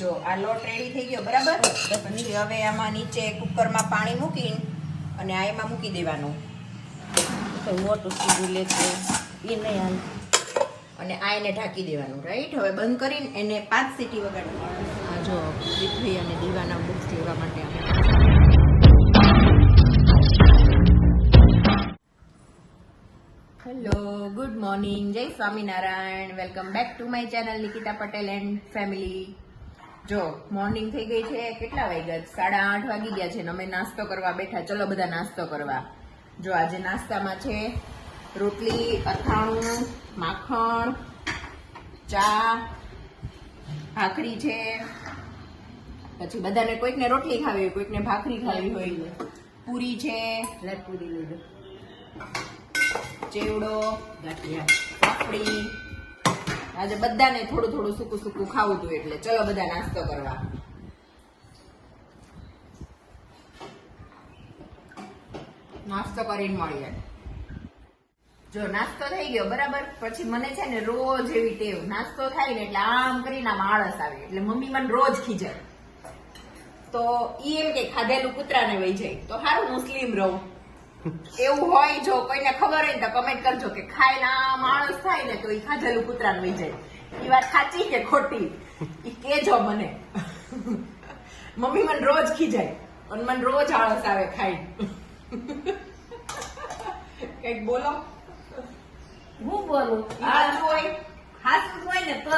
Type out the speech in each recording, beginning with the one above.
જો આ લોટ રેડી થઈ ગયો બરાબર? પછી હવે આમાં નીચે કુકરમાં પાણી મૂકીને અને આ એમાં મૂકી દેવાનું. મોટું સીધું લેશે એ નહીં અને આ એને ઢાંકી દેવાનું રાઈટ હવે બંધ કરીને એને પાંચ સીટી વગાડવાનું આ જો પૃથ્વી અને દીવાના બુક્સ લેવા માટે આપણે hello good morning Jai Swaminarayan. Welcome back to my channel Nikita Patel and family જો મોર્નિંગ થઈ ગઈ છે કેટલા વાગ્યા? સાડા આઠ વાગી ગયા છે ને અમે નાસ્તો કરવા બેઠા. ચલો બધા નાસ્તો કરવા. જો આજે નાસ્તામાં છે રોટલી અથાણું માખણ ચા ભાખરી છે. પછી બધાને કોઈકને રોટલી ખાવી હોય કોઈકને ભાખરી ખાવી હોય. પૂરી છે. પૂરી લઈ ચેવડો ગાંઠિયા. પાપડી આજે બધાને થોડું થોડું સૂકું સૂકું ખાવું હતું એટલે ચલો બધા નાસ્તો કરવા. નાસ્તો કરીને મળીએ. જો નાસ્તો થઈ ગયો, બરાબર? પછી મને છે ને રોજ એવી ટેવ. નાસ્તો થાય ને એટલે આમ કરીને આમ આળસ આવે. એટલે મમ્મી મને રોજ ખીજાય તો ઈ એમ કે ખાધેલું કૂતરાને વહી જાય. તો સારું મુસ્લિમ રહું. એવું હોય જો કોઈને ખબર હોય ને તો કમેન્ટ કરજો કે ખાય ના માણસ થાય ને તો એ ખાધેલું કૂતરાને વહી જાય. એ વાત સાચી કે ખોટી? એ કેજો મને. મમ્મી મને રોજ ખીજાય. અને મને રોજ આળસ આવે ખાઈ કંઈક બોલો. હું બોલું? આ હોય.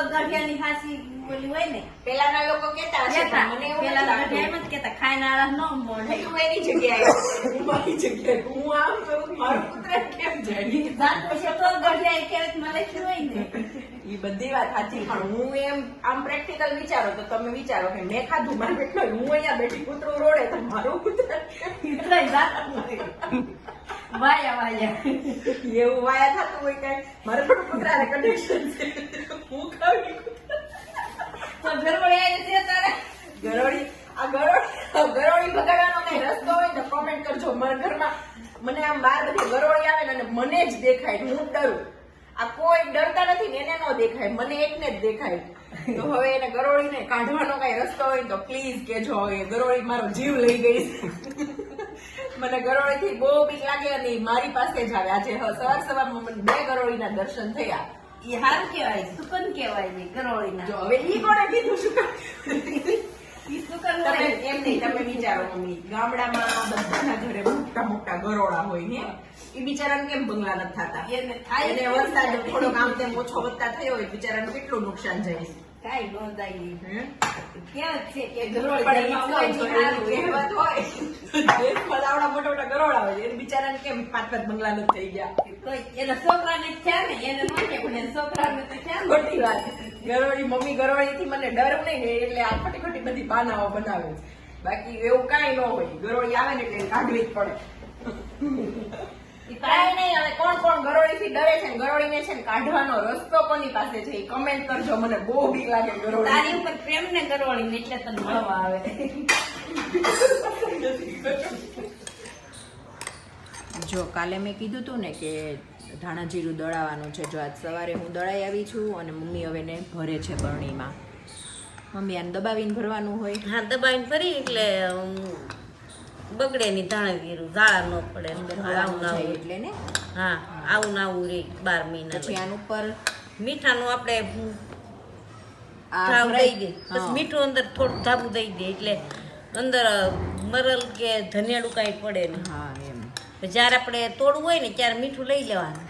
હોય ને તો ગાંઠિયાની હાસી બોલી હોય ને પેલાના લોકો કેતા હશે મને એવું પેલા એમ જ કહેતા ખાઈને આળસ ન મળે. હું એની જગ્યાએ. હું મારી જગ્યાએ હું આમ કરું મારું કૂતરા કેમ જાય? જાત પછી તો ગાંઠિયા ક્યારેક મળે છે હોય ને. એ બધી વાત સાચી પણ હું એમ આમ પ્રેક્ટિકલ વિચારો તો તમે વિચારો કે મેં ખાધું મારે બેઠો હું અહીંયા બેઠી કૂતરું રોડે તો મારું કૂતરા જાત. વાયા વાયા. એવું વાયા થતું હોય કઈ. મારે થોડું કૂતરાને કનેક્શન છે. હું ખાવી આવી છે તારે ગરોળી આ ગરોળી ગરોળી બગાડવાનો કઈ રસ્તો હોય ને કોમેન્ટ કરજો. મારા ઘરમાં મને આમ બાર બધી ગરોળી આવે ને મને જ દેખાય હું ડરું. આ કોઈ ડરતા નથી ને એને ન દેખાય. મને એકને જ દેખાય. તો હવે એને ગરોળીને કાઢવાનો કઈ રસ્તો હોય તો પ્લીઝ કેજો હવે ગરોળી મારો જીવ લઈ ગઈ. મને ગરોળીથી બહુ બીક લાગે અને મારી પાસે જ આવે. આજે સવાર સવારમાં મને બે ગરોળીના દર્શન થયા. એ હારું કહેવાય સુકન કહેવાય છે ગરોળીના. જો હવે ઈ કોણે કીધું સુકન તમે એમ નહીં તમે વિચારો મમ્મી. ગામડામાં બધાના ઘરે મોટા મોટા ગરોળા હોય ને એ બિચારાને કેમ બંગલા નથી થતા? એને વરસાદ તેમ ઓછો વધતા થયો હોય બિચારાને કેટલું નુકસાન જાય કાંઈ નોંધાય થાય ઈ. હે? છે કે ગરોળી મોટા મોટા ગરોળા હોય એને બિચારાને કેમ પાંચ પાંચ બંગલા નથી થઈ ગયા? એના છોકરાને થયા ને એને ન કે પણ એના છોકરાને તો થયા ખોટી વાત. ગરોળી મમ્મી ગરોળી થી મને ડર નહીં એટલે આ ખોટી ખોટી બધી બાનાઓ બનાવે બાકી એવું કાંઈ ન હોય. ગરોળી આવે ને એટલે કાઢવી જ પડે. કાંઈ નહીં અને કોણ કોણ ગરોળી થી ડરે છે ને ગરોળીને છે ને કાઢવાનો રસ્તો કોની પાસે છે એ કમેન્ટ કરજો મને બહુ બીક લાગે ગરોળી. તારી ઉપર પ્રેમ ને ગરોળી ને એટલે તને મળવા આવે. જો કાલે મેં કીધું તું ને કે ધાણા જીરું દળાવાનું છે. જો આજ સવારે હું દળાઈ આવી છું અને મમ્મી હવે ને ભરે છે બરણીમાં. મમ્મી આને દબાવીને ભરવાનું હોય? હા દબાવીને ફરી એટલે બગડે ની ધાણા જીરું ઝાડા ન પડે આવું ના એટલે ને? હા આવું ના આવું રે બાર મહિના પછી આનું ઉપર મીઠાનું આપણે આ દઈ દે. હા. મીઠું અંદર થોડું ધાબુ દઈ દે એટલે અંદર મરલ કે ધનિયાળું કાંઈ પડે ને હા એમ. જ્યારે આપણે તોડવું હોય ને ત્યારે મીઠું લઈ લેવાનું.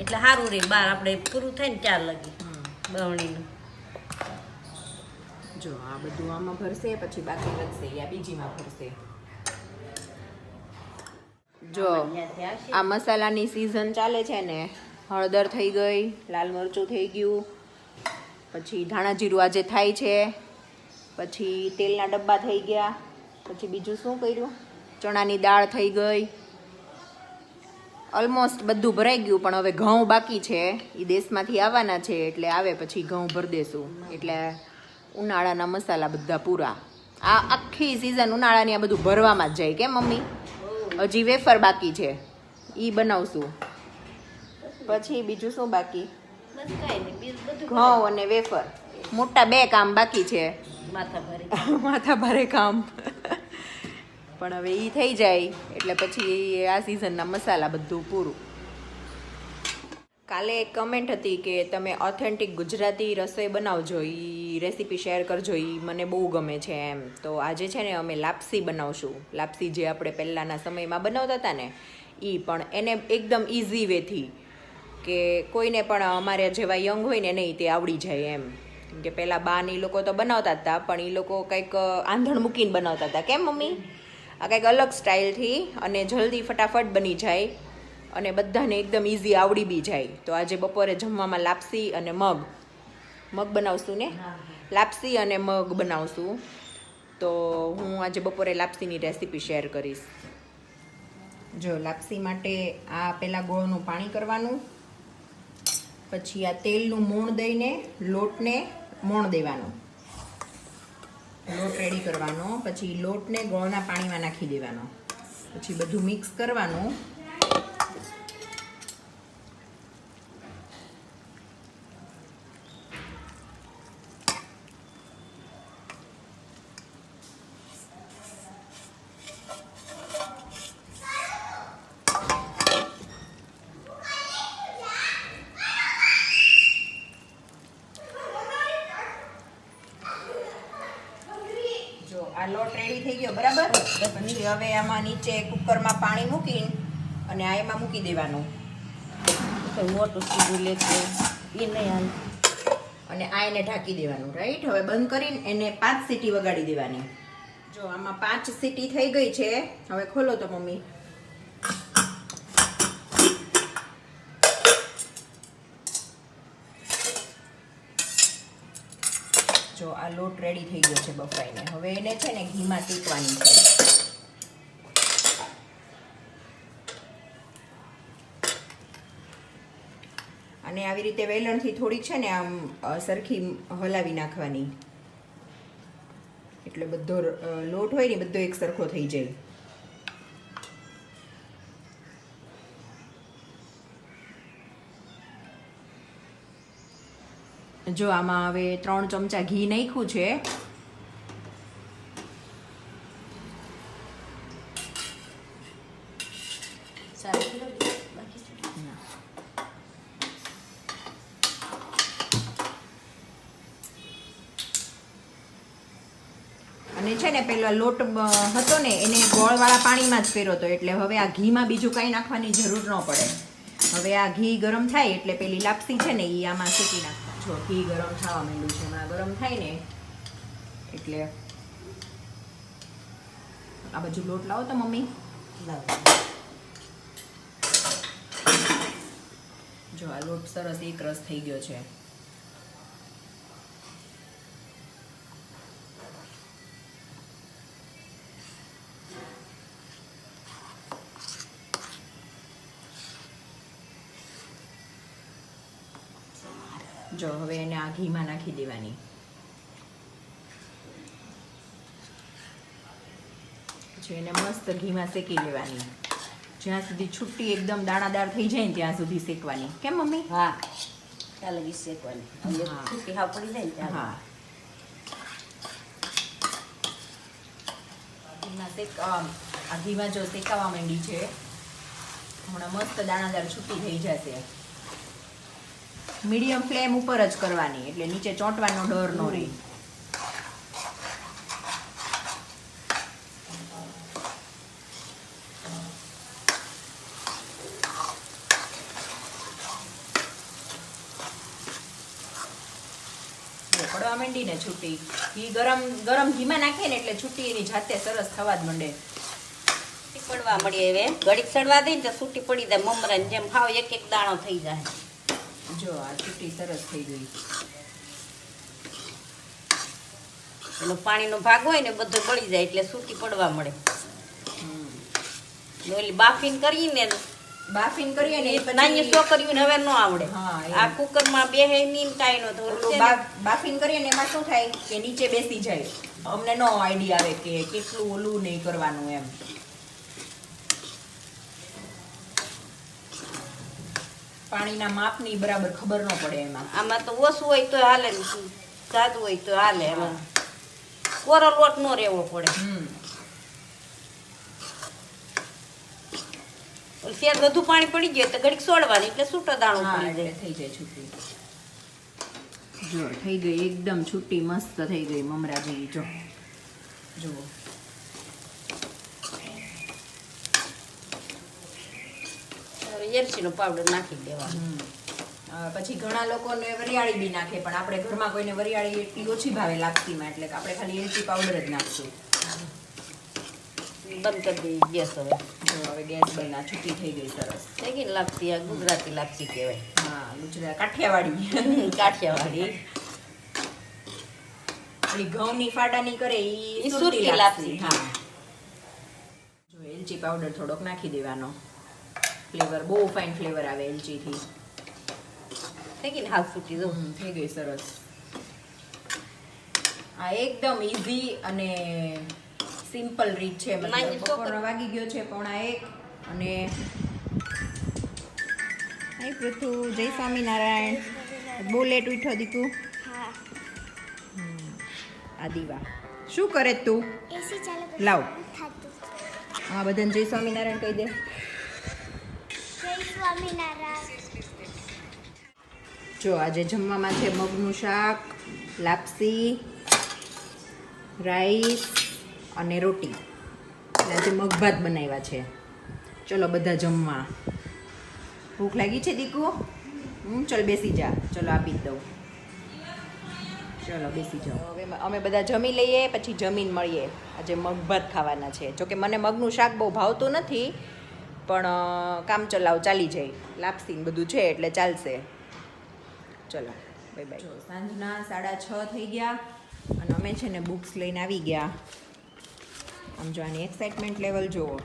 એટલે સારું રે બાર આપણે પૂરું થાય ને ચાર લગી. બવણીનું. જો, આ બધું આમાં ભરશે, પછી બાકી વધશે, યા બીજીમાં ભરશે. જો, આ મસાલાની સિઝન ચાલે છે ને, હળદર થઈ ગઈ, લાલ મરચું થઈ ગયું, પછી ધાણા જીરું આજે થાય છે, પછી તેલના ડબ્બા થઈ ગયા, પછી બીજું શું કર્યું? ચણાની દાળ થઈ ગઈ. ઓલમોસ્ટ બધું ભરાઈ ગયું, પણ હવે ઘઉં બાકી છે એ દેશમાંથી આવવાના છે, એટલે આવે પછી ઘઉં ભરી દેશું. એટલે ઉનાળાના મસાલા બધા પૂરા. આ આખી સિઝન ઉનાળાની આ બધું ભરવામાં જ જાય કે મમ્મી? હજી વેફર બાકી છે. એ બનાવશું. પછી બીજું શું બાકી? ઘઉં અને વેફર. મોટા બે કામ બાકી છે. માથા ભારે કામ. પણ હવે એ થઈ જાય. એટલે પછી આ સિઝનના મસાલા બધું પૂરું. કાલે એક કમેન્ટ હતી કે તમે ઓથેન્ટિક ગુજરાતી રસોઈ બનાવજો એ રેસીપી શેર કરજો એ મને બહુ ગમે છે એમ. તો આજે છે ને અમે લાપસી બનાવશું. લાપસી જે આપણે પહેલાંના સમયમાં બનાવતા હતા ને એ પણ એને એકદમ ઇઝી વેથી કે કોઈને પણ અમારે જેવા યંગ હોય ને નહીં તે આવડી જાય એમ. કે પહેલાં બાન એ લોકો તો બનાવતા હતા, પણ એ લોકો કંઈક આંધણ મૂકીને બનાવતા હતા. કેમ મમ્મી? આ કંઈક અલગ સ્ટાઇલથી અને જલ્દી ફટાફટ બની જાય. અને બધાને એકદમ ઇઝી આવડી બી જાય. તો આજે બપોરે જમવામાં લાપસી અને મગ. મગ બનાવશું ને? લાપસી અને મગ બનાવશું. તો હું આજે બપોરે લાપસીની રેસીપી શેર કરીશ. જો લાપસી માટે આ પહેલાં ગોળનું પાણી કરવાનું. પછી આ તેલનું મોણ દઈને લોટને મોણ દેવાનું. લોટ રેડી કરવાનો. પછી લોટને ગોળના પાણીમાં નાખી દેવાનો. પછી બધું મિક્સ કરવાનું જો આ લોટ રેડી થઈ ગયો બરાબર? પછી હવે આમાં નીચે કુકરમાં પાણી મૂકીને અને આ એમાં મૂકી દેવાનું. મોટું સીધું લેશે એ નહીં અને આ એને ઢાંકી દેવાનું રાઈટ હવે બંધ કરીને એને પાંચ સીટી વગાડી દેવાની. જો આમાં પાંચ સીટી થઈ ગઈ છે હવે ખોલો તો મમ્મી. જો આ લોટ રેડી થઈ ગયો છે બફાઈને. હવે એને છે ને ઘીમાં શેકવાની છે. અને આવી રીતે વેલણથી થોડીક છે ને આમ સરખી હલાવી નાખવાની. એટલે બધો લોટ હોય ને બધો એક સરખો થઈ જાય. જો આમાં હવે ત્રણ ચમચા ઘી નાખ્યું છે. અને છે ને પેલા લોટ હતો ને એને ગોળવાળા પાણીમાં જ ફેરો હતો એટલે હવે આ ઘીમાં બીજું કાંઈ નાખવાની જરૂર ન પડે. હવે આ ઘી ગરમ થાય એટલે પેલી લાપસી છે ને એ આમાં શેકી નાખવા જો ઘી ગરમ થવા માંડ્યું છે હમણાં ગરમ થાય ને એટલે આ બાજુ લોટ લાવો તો મમ્મી લાવ. જો આ લોટ સરસ એક રસ થઈ ગયો છે જો હવે એને આ ઘીમાં નાખી દેવાની. પછી એને મસ્ત ઘીમાં શેકી લેવાની. જ્યાં સુધી છુટ્ટી એકદમ દાણાદાર થઈ જાય ને ત્યાં સુધી શેકવાની. કેમ મમ્મી? હા. ચાલે વીસ શેકવાની. હાવ પડી જાય ને હા. ઘીમાં શેક આ ઘીમાં જો શેકાવા માંડી છે હમણાં મસ્ત દાણાદાર છૂટી થઈ જશે. મીડિયમ ફ્લેમ ઉપર જ કરવાની, એટલે નીચે ચોંટવાનો ડર ન રહે. પડવા માંડી ને છૂટી. ઘી ગરમ ગરમ ઘીમાં નાખીએ ને એટલે છૂટી એની જાતે સરસ થવા જ માંડે. પડવા મળીએ હવે. ઘડીક સડવા દઈ ને તો છૂટી પડી જાય. મમરાની જેમ હાવ એક એક દાણો થઈ જાય. જો આ ચૂંટી સરસ થઈ ગઈ. એનો પાણીનો ભાગ હોય ને બધો બળી જાય એટલે સૂકી પડવા મળે. ને ઓલી બાફીન કરીને બાફીન કરીએ ને એ નાની છોકરીઓ હવે ન આવડે. આ કુકર આ કુકરમાં બેહે ની કાંઈ નો ઓલું થોડું બાફીન કરીએ ને એમાં શું થાય? કે નીચે બેસી જાય. અમને નો આઈડિયા આવે કે કેટલું ઓલું નહીં કરવાનું એમ. પાણીના માપની બરાબર ખબર ન પડે એમાં. આમાં તો ઓછું હોય તો હાલે સાદું હોય તો હાલે એમાં. કોરો લોટ નો રહેવો પડે. શેર વધુ પાણી પડી ગયું તો ઘડીક સોડવાની એટલે છૂટો દાણો પડી જાય. થઈ જાય છૂટી. જો થઈ ગઈ એકદમ છૂટી મસ્ત થઈ ગઈ મમરા જેવી જો. જુઓ. એલચીનો પાવડર નાખી દેવાનો. પછી ઘણા લોકોને વરિયાળી બી નાખે પણ આપણે ઘરમાં કોઈને વરિયાળી એટલી ઓછી ભાવે લાપસીમાં એટલે કે આપણે ખાલી એલચી પાવડર જ નાખશું. બંધ કરી દઈએ ગેસ હવે. હવે ગેસ બંધ આ છૂટી થઈ ગઈ સરસ. થઈ ગઈ ને લાપસી આ ગુજરાતી લાપસી કહેવાય. હા ગુજરાત કાઠિયાવાડી. કાઠિયાવાડી. ઓલી ઘઉંની ફાટાની કરે ઈ સુરતી લાપસી. હા. જો એલચી પાવડર થોડોક નાખી દેવાનો. ફ્લેવર બહુ ફાઇન ફ્લેવર આવે એલચીથી થઈ ગઈ ને હાફ ફૂટી દઉં થઈ ગઈ સરસ. આ એકદમ ઇઝી અને સિમ્પલ રીત છે. બપોરનો વાગી ગયો છે પોણા એક અને હાય પૃથુ જય સ્વામિનારાયણ. બહુ લેટ ઉઠ્યો દીકુ. આ દીવા. શું કરે તું? એસી લાવ. હા આ બધાને જય સ્વામિનારાયણ કહી દે. જો, આજે જમવામાં છે મગનું શાક, લાપસી, રાઈસ અને રોટી. આજે મગભાત બનાવ્યા છે. ચલો, બધા જમવા. ભૂખ લાગી છે દીકુ? હું ચલ બેસી જા. ચલો, આપી જ દઉં. ચલો, બેસી જાઓ. હવે અમે બધા જમી લઈએ, પછી જમીન મળીએ. આજે મગભાત ખાવાના છે. જોકે મને મગનું શાક બહુ ભાવતું નથી પણ કામ ચલાવ ચાલી જાય. લાપસી બધું છે એટલે ચાલશે. ચલો બાય બાય સાંજના સાડા છ થઈ ગયા અને અમે છે ને બુક્સ લઈને આવી ગયા. આમ જો આની એક્સાઇટમેન્ટ લેવલ જુઓ.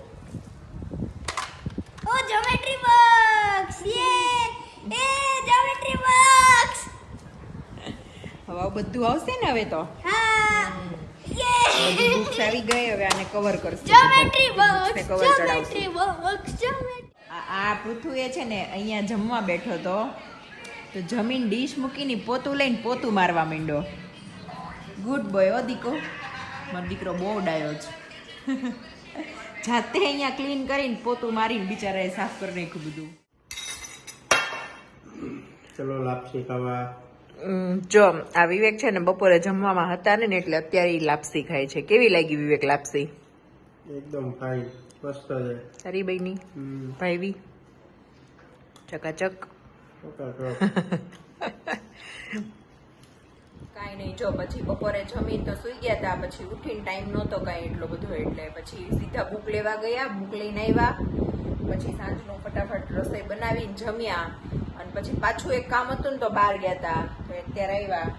ઓ જ્યોમેટ્રી બોક્સ યે એ જ્યોમેટ્રી બોક્સ હવે બધું આવશે ને હવે તો? હા. બધી બુક્સ આવી ગઈ હવે આને કવર કરશું. જ્યોમેટ્રી બોક્સ જ્યોમેટ્રી બોક્સ આ આ છે ને અહીંયા જમવા બેઠો તો તો જમીન ડીશ મૂકીને પોતું લઈને પોતું મારવા માંડ્યો. ગુડ બોય ઓ દીકો. મારો દીકરો બહુ ડાયો છે. જાતે અહીંયા ક્લીન કરીને પોતું મારીને બિચારાએ સાફ કરી નાખ્યું બધું. ચલો લાપસી ખાવા. જો આ વિવેક છે ને બપોરે જમવામાં હતા ને એટલે અત્યારે ઈ લાપસી ખાય છે. કેવી લાગી વિવેક લાપસી? એકદમ ફાઈન મસ્ત છે. સારી બહેની? ભાઈવી ચકાચક. કાંઈ નહીં જો પછી બપોરે જમી તો સુઈ ગયા હતા પછી ઉઠીને ટાઈમ નહોતો કાંઈ એટલો બધો એટલે પછી સીધા બુક લેવા ગયા બુક લઈને આવ્યા. પછી સાંજનું ફટાફટ રસોઈ બનાવીને જમ્યા. પછી પાછું એક કામ હતું ને તો બહાર ગયા હતા અત્યારે આવ્યા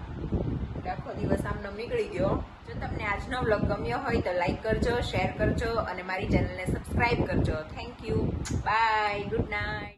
આખો દિવસ આમનો નીકળી ગયો. જો તમને આજનો વ્લોગ ગમ્યો હોય તો લાઈક કરજો શેર કરજો અને મારી ચેનલને સબસ્ક્રાઈબ કરજો. Thank you bye good night